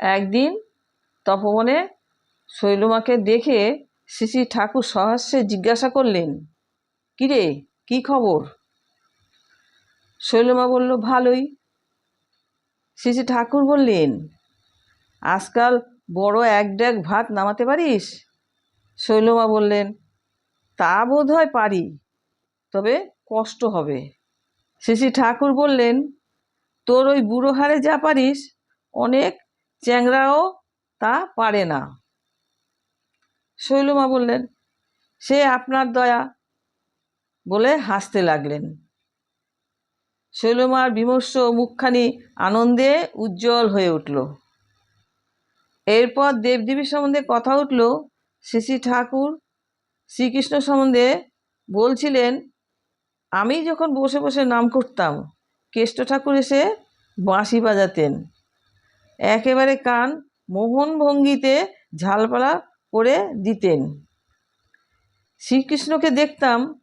একদিন তপবনে শৈলমাকে দেখে শ্রী ঠাকুর সহাস্যে জিজ্ঞাসা করলেন, কিরে, কি খবর? শৈলমা বলল, ভালোই। শ্রী ঠাকুর বললেন, আজকাল বড় এক ড্যাগ ভাত নামাতে পারিস? শৈলমা বললেন, তা বোধ হয় পারি, তবে কষ্ট হবে। শ্রী ঠাকুর বললেন, তোর ওই বুড়ো হারে যা পারিস, অনেক চ্যাংরাও তা পারে না। শৈলমা বললেন, সে আপনার দয়া বলে হাসতে লাগলেন। শৈলমার বিমর্ষ মুখখানি আনন্দে উজ্জ্বল হয়ে উঠল। এরপর দেবদেবীর সম্বন্ধে কথা উঠল শ্রী ঠাকুর শ্রীকৃষ্ণ সম্বন্ধে বলছিলেন, আমি যখন বসে বসে নাম করতাম, কেষ্ট ঠাকুর এসে বাঁশি বাজাতেন। একেবারে কান মোহন ভঙ্গিতে ঝালপালা করে দিতেন। শ্রীকৃষ্ণকে দেখতাম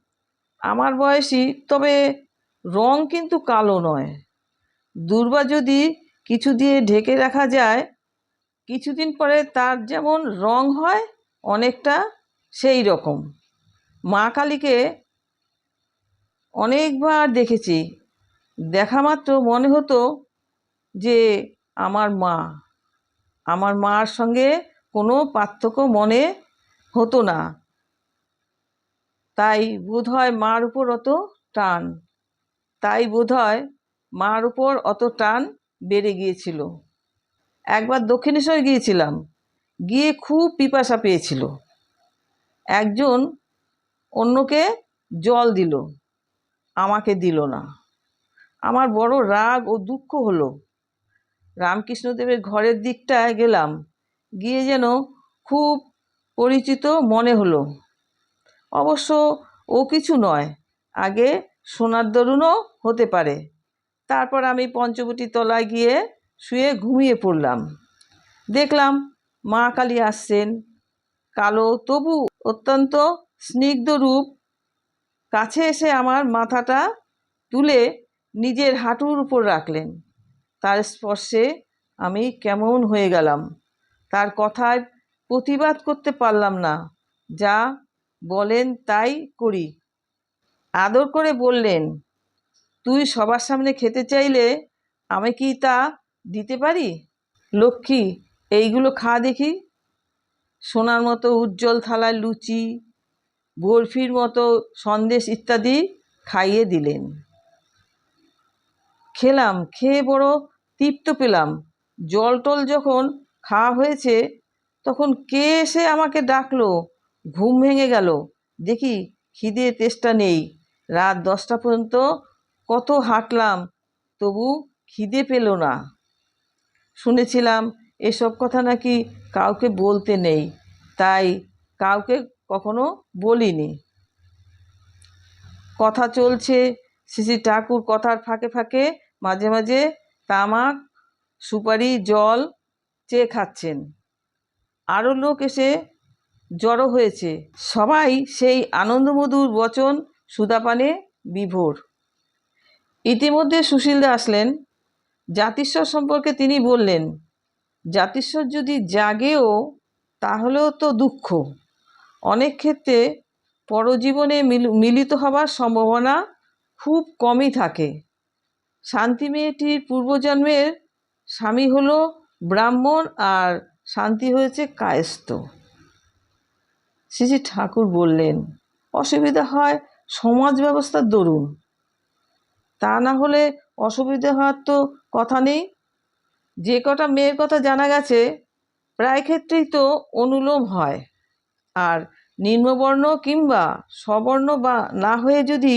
আমার বয়সী, তবে রং কিন্তু কালো নয়। দুর্বা যদি কিছু দিয়ে ঢেকে রাখা যায়, কিছুদিন পরে তার যেমন রং হয়, অনেকটা সেই রকম। মা কালীকে অনেকবার দেখেছি। দেখা মাত্র মনে হতো যে আমার মা। আমার মার সঙ্গে কোনো পার্থক্য মনে হতো না। তাই বোধ হয় মার উপর অত টান। তাই বোধ হয় মার উপর অত টান বেড়ে গিয়েছিল। একবার দক্ষিণেশ্বর গিয়েছিলাম। গিয়ে খুব পিপাসা পেয়েছিল। একজন অন্যকে জল দিল, আমাকে দিল না। আমার বড় রাগ ও দুঃখ হলো। রামকৃষ্ণদেবের ঘরের দিকটায় গেলাম। গিয়ে যেন খুব পরিচিত মনে হলো। অবশ্য ও কিছু নয়, আগে সোনার দরুনও হতে পারে। তারপর আমি পঞ্চবটি তলায় গিয়ে শুয়ে ঘুমিয়ে পড়লাম। দেখলাম মা কালী আসছেন। কালো তবু অত্যন্ত স্নিগ্ধ রূপ। কাছে এসে আমার মাথাটা তুলে নিজের হাঁটুর উপর রাখলেন। তার স্পর্শে আমি কেমন হয়ে গেলাম। তার কথায় প্রতিবাদ করতে পারলাম না। যা বলেন তাই করি। আদর করে বললেন, তুই সবার সামনে খেতে চাইলে আমি কি তা দিতে পারি? লক্ষ্মী, এইগুলো খা দেখি। সোনার মতো উজ্জ্বল থালায় লুচি, বরফির মতো সন্দেশ ইত্যাদি খাইয়ে দিলেন। খেলাম, খেয়ে বড় তৃপ্ত পেলাম। জল টল যখন খাওয়া হয়েছে, তখন কে এসে আমাকে ডাকলো? ঘুম ভেঙে গেল। দেখি খিদে তেষ্টা নেই। রাত দশটা পর্যন্ত কত হাঁটলাম, তবু খিদে পেল না। শুনেছিলাম এসব কথা নাকি কাউকে বলতে নেই, তাই কাউকে কখনো বলিনি। কথা চলছে শ্রী ঠাকুর কথার ফাঁকে ফাঁকে মাঝে মাঝে তামাক, সুপারি, জল চেয়ে খাচ্ছেন। আরও লোক এসে জড়ো হয়েছে। সবাই সেই আনন্দমধুর বচন সুদাপানে বিভোর। ইতিমধ্যে সুশীলদা আসলেন। জাতিস্বর সম্পর্কে তিনি বললেন, জাতিস্বর যদি জাগেও, তাহলেও তো দুঃখ। অনেক ক্ষেত্রে পরজীবনে মিলিত হবার সম্ভাবনা খুব কমই থাকে। শান্তি মেয়েটির পূর্বজন্মের স্বামী হল ব্রাহ্মণ আর শান্তি হয়েছে কায়স্থ। শ্রী ঠাকুর বললেন, অসুবিধা হয় সমাজ ব্যবস্থার দরুন। তা না হলে অসুবিধা হওয়ার তো কথা নেই। যে কটা মেয়ের কথা জানা গেছে, প্রায় ক্ষেত্রেই তো অনুলোম হয়। আর নিম্নবর্ণ কিংবা সবর্ণ বা না হয়ে যদি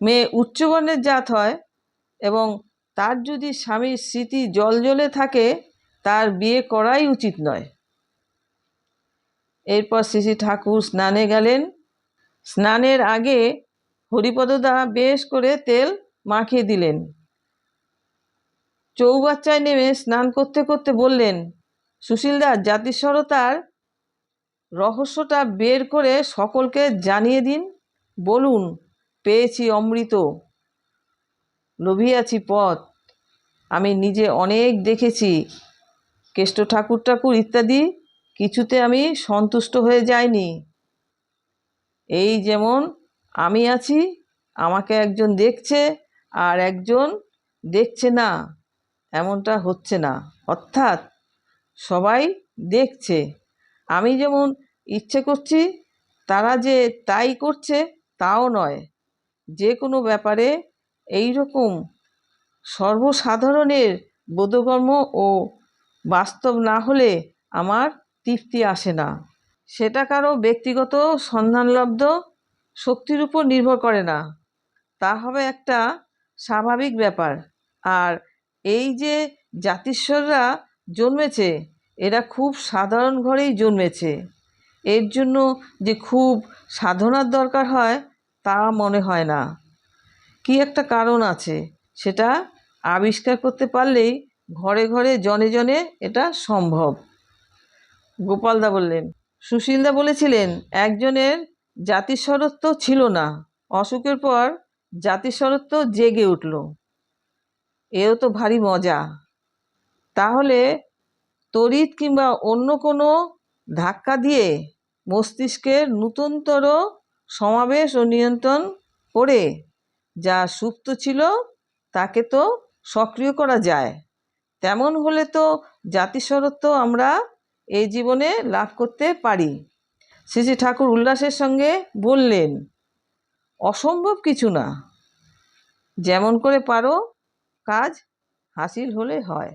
মেয়ে উচ্চবর্ণের জাত হয় এবং তার যদি স্বামীর স্মৃতি জলজলে থাকে, তার বিয়ে করাই উচিত নয়। এরপর শ্রী ঠাকুর স্নানে গেলেন। স্নানের আগে হরিপদদা বেশ করে তেল মাখিয়ে দিলেন। চৌবাচ্চায় নেমে স্নান করতে করতে বললেন, সুশীলদা, জাতিস্বরতার রহস্যটা বের করে সকলকে জানিয়ে দিন। বলুন, পেয়েছি অমৃত। লোভিয়াছি পথ। আমি নিজে অনেক দেখেছি। কেষ্ট ঠাকুর ঠাকুর ইত্যাদি কিছুতে আমি সন্তুষ্ট হয়ে যাইনি। এই যেমন আমি আছি, আমাকে একজন দেখছে আর একজন দেখছে না, এমনটা হচ্ছে না। অর্থাৎ সবাই দেখছে। আমি যেমন ইচ্ছে করছি, তারা যে তাই করছে, তাও নয়। যে কোনো ব্যাপারে এই রকম সর্বসাধারণের বোধগম্য ও বাস্তব না হলে আমার তৃপ্তি আসে না। সেটা কারও ব্যক্তিগত সন্ধানলব্ধ শক্তির উপর নির্ভর করে না। তা হবে একটা স্বাভাবিক ব্যাপার। আর এই যে জাতিস্বররা জন্মেছে, এরা খুব সাধারণ ঘরেই জন্মেছে। এর জন্য যে খুব সাধনার দরকার হয়, তা মনে হয় না। কি একটা কারণ আছে? সেটা আবিষ্কার করতে পারলেই ঘরে ঘরে জনে জনে এটা সম্ভব। গোপালদা বললেন সুশীলদা বলেছিলেন, একজনের জাতিস্বরত্ব ছিল না, অসুখের পর জাতিস্বরত্ব জেগে উঠল। এও তো ভারী মজা। তাহলে তড়িৎ কিংবা অন্য কোনো ধাক্কা দিয়ে মস্তিষ্কের নূতনতর সমাবেশ ও নিয়ন্ত্রণ করে যা সুপ্ত ছিল, তাকে তো সক্রিয় করা যায়। তেমন হলে তো জাতিস্বরত্ব আমরা এই জীবনে লাভ করতে পারি। শ্রী ঠাকুর উল্লাসের সঙ্গে বললেন, অসম্ভব কিছু না। যেমন করে পারো, কাজ হাসিল হলে হয়।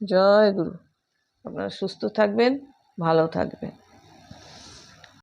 জয় গুরু। আপনারা সুস্থ থাকবেন, ভালো থাকবেন।